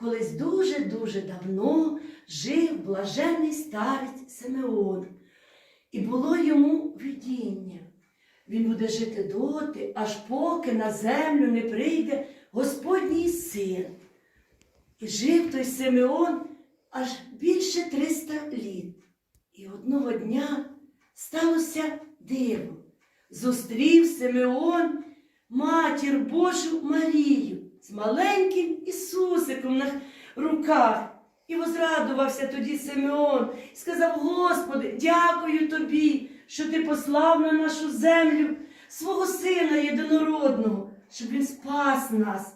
Колись дуже-дуже давно жив блажений старець Симеон, і було йому видіння. Він буде жити доти, аж поки на землю не прийде Господній син. І жив той Симеон аж більше 300 літ. І одного дня сталося диво. Зустрів Симеон матір Божу Марію з маленьким Ісусиком на руках. І возрадувався тоді Симеон і сказав: Господи, дякую тобі, що ти послав на нашу землю свого сина єдинородного, щоб він спас нас.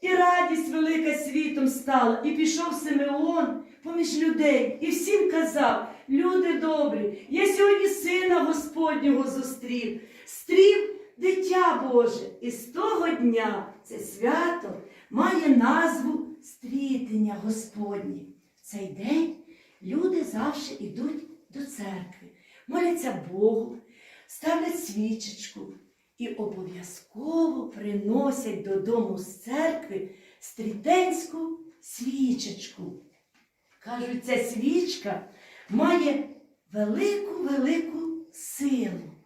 І радість велика світом стала, і пішов Симеон поміж людей, і всім казав: люди добрі, я сьогодні сина Господнього зустрів, стрів дитя Боже. І з того дня це свято має назву стрітення Господнє. В цей день люди завжди йдуть до церкви, моляться Богу, ставлять свічечку і обов'язково приносять додому з церкви стрітенську свічечку. Кажуть, ця свічка має велику-велику силу.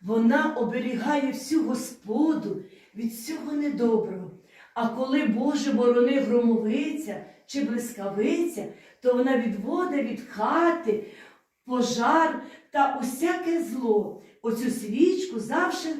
Вона оберігає всю господу від всього недоброго. А коли Боже борони громовиця чи блискавиця, то вона відводить від хати пожар та усяке зло. Оцю свічку завжди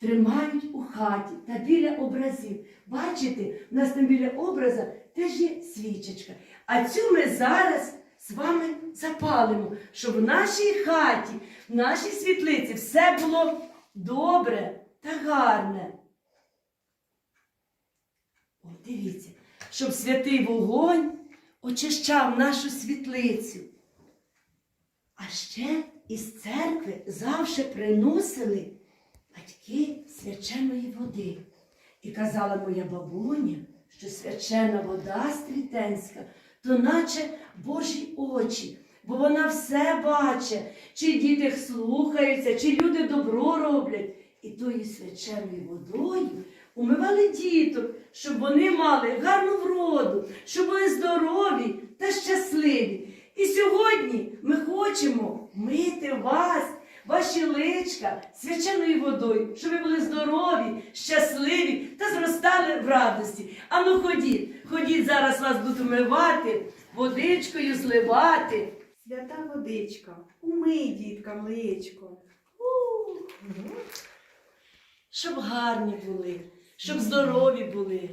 тримають у хаті та біля образів. Бачите, у нас там біля образа теж є свічечка. А цю ми зараз з вами запалимо, щоб в нашій хаті, нашій світлиці все було добре та гарне. О, дивіться, щоб святий вогонь очищав нашу світлицю. А ще із церкви завжди приносили батьки свяченої води. І казала моя бабуня, що свячена вода стрітенська, то наче Божі очі, бо вона все бачить, чи діти слухаються, чи люди добро роблять. І тою свяченою водою умивали діток, щоб вони мали гарну вроду, щоб були здорові та щасливі. І сьогодні ми хочемо мити вас, ваші личка свяченою водою, щоб ви були здорові, щасливі та зростали в радості. Ану ходіть, ходіть, зараз вас будуть умивати, водичкою зливати. Свята водичка, умий діткам личко. Щоб гарні були, щоб здорові були.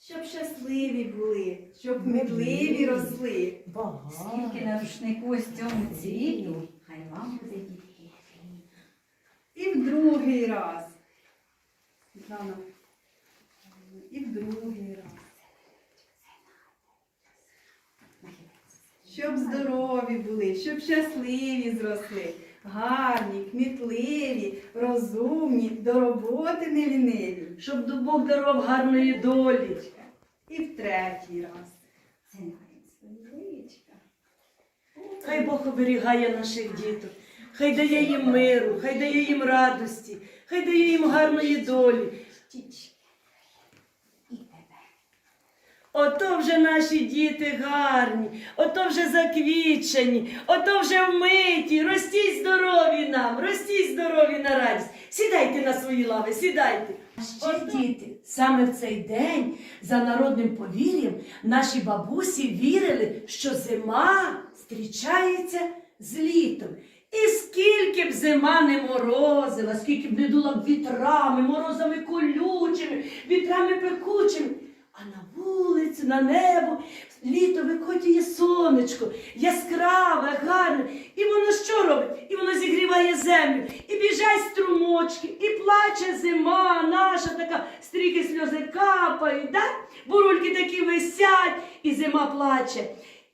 Щоб щасливі були, щоб медливі росли. Скільки на рушнику ось цьому цвіту, хай вам буде дітки. І в другий раз. Світлана. І в другий раз. Щоб здорові були, щоб щасливі зросли, гарні, кмітливі, розумні, до роботи не ліниві. Щоб Бог дарував гарної долі. І в третій раз. Хай Бог оберігає наших діток, хай дає їм миру, хай дає їм радості, хай дає їм гарної долі. Птічки. І тебе. Ото вже наші діти гарні, ото вже заквітчені, ото вже вмиті. Ростіть здорові нам, ростіть здорові на радість. Сідайте на свої лави, сідайте. Ще діти, саме в цей день, за народним повір'ям, наші бабусі вірили, що зима зустрічається з літом. І скільки б зима не морозила, скільки б не дула вітрами, морозами колючими, вітрами пекучими. А на вулицю, на небо літо викотює сонечко, яскраве, гарне. І воно що робить? І воно зігріває землю, і біжать струмочки, і плаче зима наша така, стріки сльози капають, да? бурульки такі висять, і зима плаче.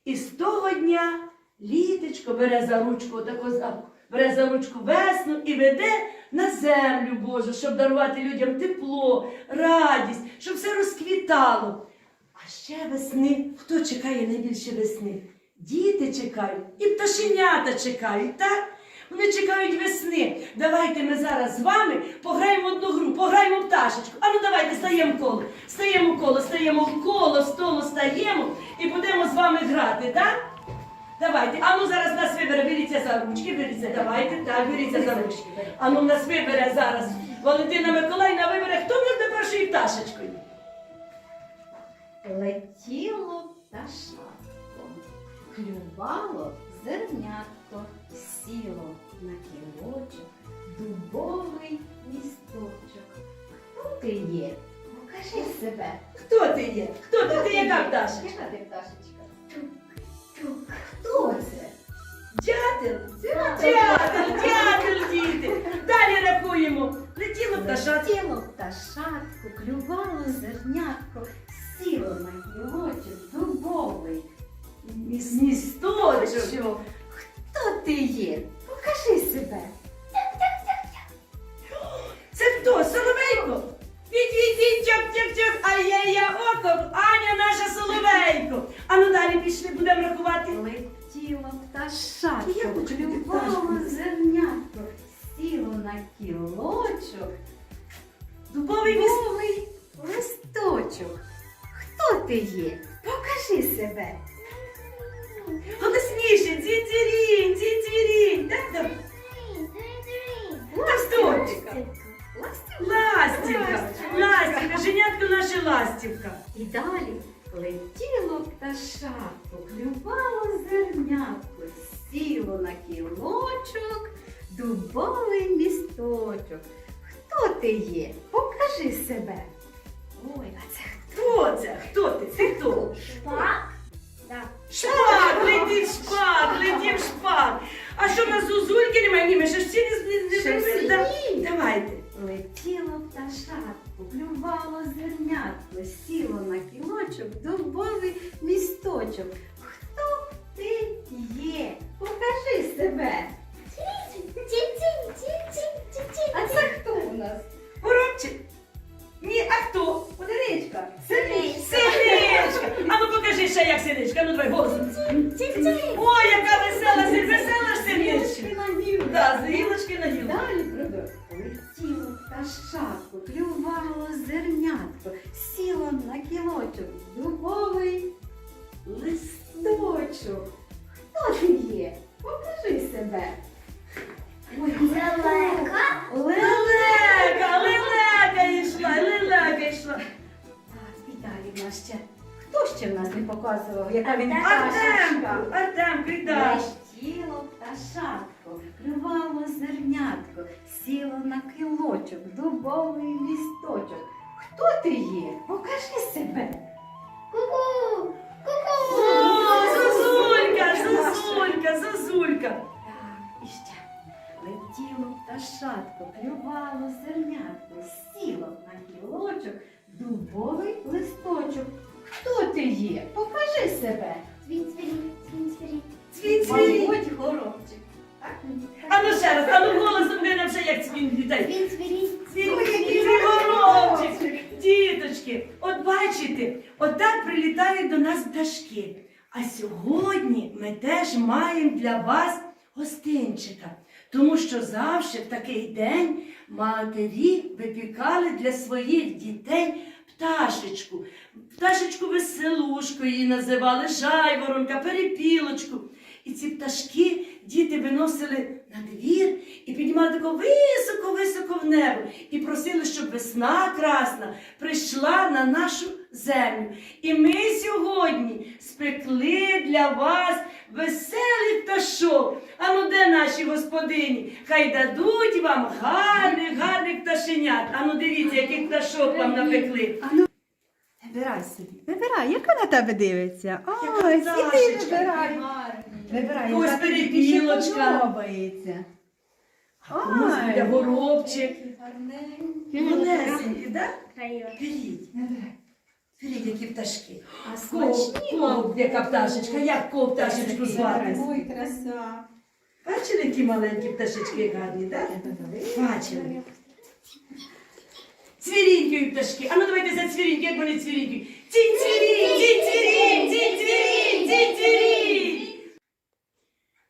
І з того дня літечко бере за ручку, отако бере за ручку весну і веде на землю Божу, щоб дарувати людям тепло, радість, щоб все розквітало. А ще весни, хто чекає найбільше весни? Діти чекають, і пташенята чекають, так? Вони чекають весни. Давайте ми зараз з вами пограємо одну гру, пограємо пташечку. А ну давайте стаємо коло. Стаємо коло, стаємо коло, столу стаємо і будемо з вами грати, так? Давайте, а ну зараз нас вибере, беріться за ручки, беріться, давайте, так, беріться за ручки. А ну нас вибере зараз. Валентина Миколаївна вибере, хто буде першою пташечкою? Летіло пташатко, клювало зернятко, сіло на кілочок, дубовий місточок. Хто ти є? Покажи себе. Хто ти є? Хто ти? Ти яка пташечка? Яка ти пташечка? Хто це? Дятел. Дятел. Дятел, діти. Далі рахуємо. Летіло пташат. Летіло пташатко, клювало зернятко, сіло на гілочок дубовий Місточок. Хто ти є? Покажи себе. Голосніше, дзінь-дзірінь. Так, так. Ласточка. Ластівка. Ластівка, женятко наша ластівка. І далі летіло пташатко, клювало зернятко, сіло на кілочок, дубовий місточок. Хто ти є? Покажи себе. Ой, а Летіло пташатко, клювало зернятко, сіло на кілочок, дубовий місточок. Хто ти є? Покажи себе. А це хто у нас? Горобчик. Ні, а хто? Одиничка. Синичка! А ну покажи ще як синичка. Ну давай голосом. Ой, яка весела, весела ж синичка. на. Да, з гілочки на гілку. Далі продовж. Клювало зернятко, сіло на кілочок, дубовий листочок. Хто ти є? Покажи себе. Лелека. Лелека, лелека йшла, лелека йшла. Так, і далі в нас ще. Хто ще в нас не показував, яка він Артемку, пташечка? Артемку, йда. Лещило пташатко, клювало зернятко, сіло на кілочок, дубовий місточок. Хто ти є? Покажи себе. Ку-ку. Ку-ку. Зозулька, Зозулька, Зозулька. Так, і ще. Летіло пташатко, клювало зернятко, теж маємо для вас гостинчика, тому що завжди в такий день матері випікали для своїх дітей пташечку. Пташечку веселушку її називали, жайворонка, перепілочку. І ці пташки діти виносили на двір і піднімали тако високо-високо в небо і просили, щоб весна красна прийшла на нашу землю. І ми сьогодні спекли для вас веселих пташок. А ну де наші господині? Хай дадуть вам гарних, гарних пташенят. А ну дивіться, яких пташок вам напекли. Вибирай собі. Вибирай, яка на тебе дивиться? Яка Ось, і ти пташечка. вибирай. Вибирай, Ось яка тобі більше перепілочка. подобається. Ой. буде горобчик. Малесенький, так? Беріть, беріть, які пташки. А смачні кого, яка пташечка, як кого пташечку звати? Ой, краса. Бачили, які маленькі пташечки гарні, так? Бачили. Цвірінькою пташки. А ну давайте за цвіріньки, як вони цвірінькою. Цінь-цвірінь, цінь-цвірінь, цінь-цвірінь, цінь-цвірінь.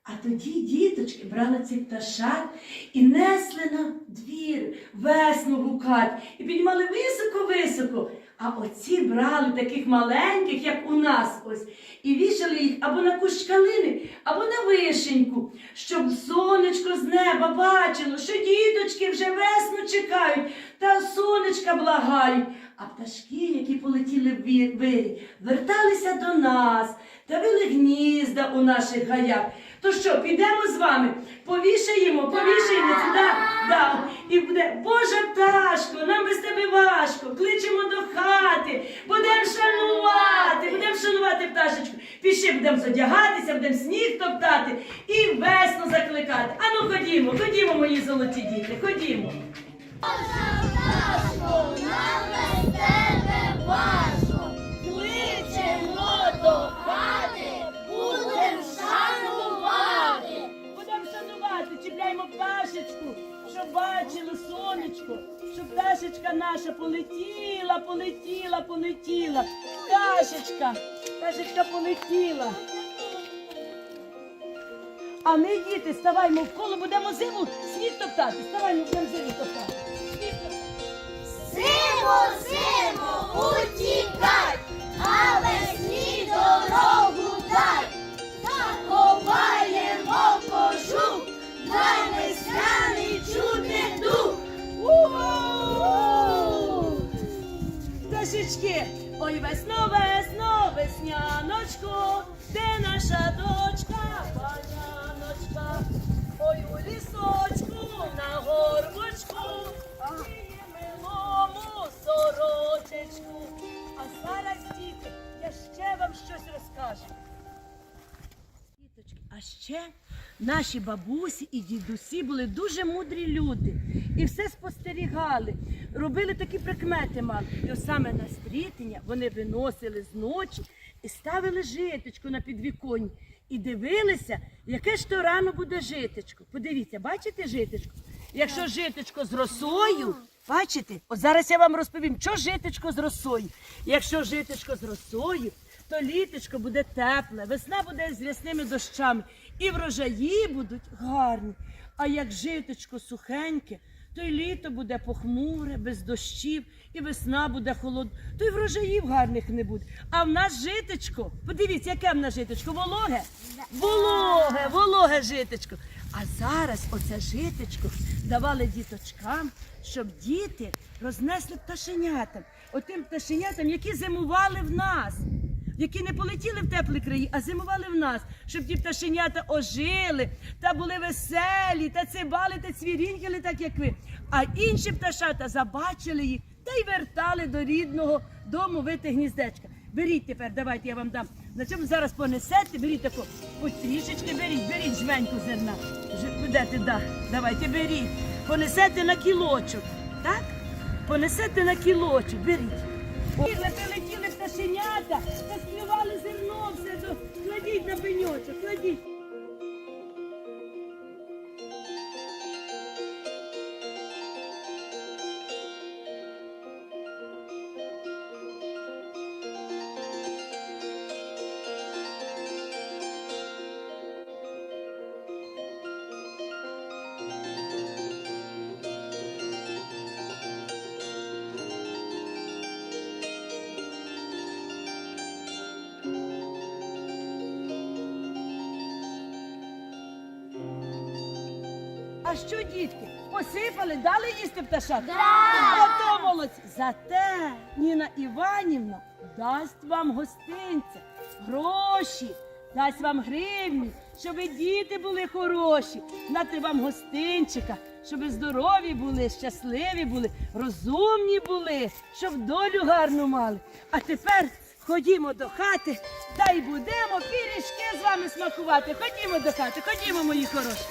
А тоді, діточки, діточки брали цих пташат і несли на двір, весну гукать, і піднімали високо-високо. А оці брали таких маленьких, як у нас ось, і вішали їх або на кущ калини, або на вишеньку, щоб сонечко з неба бачило, що діточки вже весну чекають та сонечка благають. А пташки, які полетіли в вирій, верталися до нас та вели гнізда у наших гаях. То що, підемо з вами, повішаємо, повішаємо сюди, да. і буде Божа пташко, нам без тебе важко, кличемо до хати, будемо шанувати, будемо шанувати пташечку. Пішли будемо зодягатися, будемо сніг топтати і весну закликати. Ану ходімо, ходімо, мої золоті діти, ходімо. Будемо бачили сонечко, щоб пташечка наша полетіла, полетіла, полетіла. Пташечка, пташечка полетіла. А ми, діти, ставаймо в коло, будемо зиму сніг топтати. Ставаймо, будемо зиму топтати. Зимо, зимо, утікай, а весні дорогу дай. Пташечки, ой, весно, весно, весняночко, де наша дочка, паняночка, ой, у лісочку, на горбочку, її милому сорочечку. А зараз, діти, я ще вам щось розкажу. А ще наші бабусі і дідусі були дуже мудрі люди і все спостерігали, робили такі прикмети мали. І ось саме на стрітення вони виносили зночі і ставили житочку на підвіконні. І дивилися, яке ж то рано буде житочко. Подивіться, бачите житочко? Якщо житочко з росою, бачите, от зараз я вам розповім, що житочко з росою. Якщо житочко з росою, то літочко буде тепле, весна буде з рясними дощами, і врожаї будуть гарні. А як житочко сухеньке, то й літо буде похмуре, без дощів, і весна буде холодна, то й врожаїв гарних не буде. А в нас житочко, подивіться, яке в нас житочко, вологе? Вологе, вологе житочко. А зараз оце житочко давали діточкам, щоб діти рознесли пташенятам, отим пташенятам, які зимували в нас, які не полетіли в теплі краї, а зимували в нас, щоб ті пташенята ожили та були веселі, та цибали, та цвірінькали, так як ви. А інші пташата забачили їх та й вертали до рідного дому вити гніздечка. Беріть тепер, давайте я вам дам. На чому зараз понесете, беріть таку потрішечки, беріть, беріть жменьку зерна. Будете, да. Давайте беріть. Понесете на кілочок. Так? Понесете на кілочок, беріть. Прилетіли пташенята, та співали зерно все. Кладіть на пеньочок, кладіть. А що, дітки, посипали, дали їсти пташат? Ото молодці. Зате Ніна Іванівна дасть вам гостинця, гроші, дасть вам гривні, щоб діти були хороші, дати вам гостинчика, щоб здорові були, щасливі були, розумні були, щоб долю гарну мали. А тепер ходімо до хати та й будемо пиріжки з вами смакувати. Ходімо до хати, ходімо, мої хороші.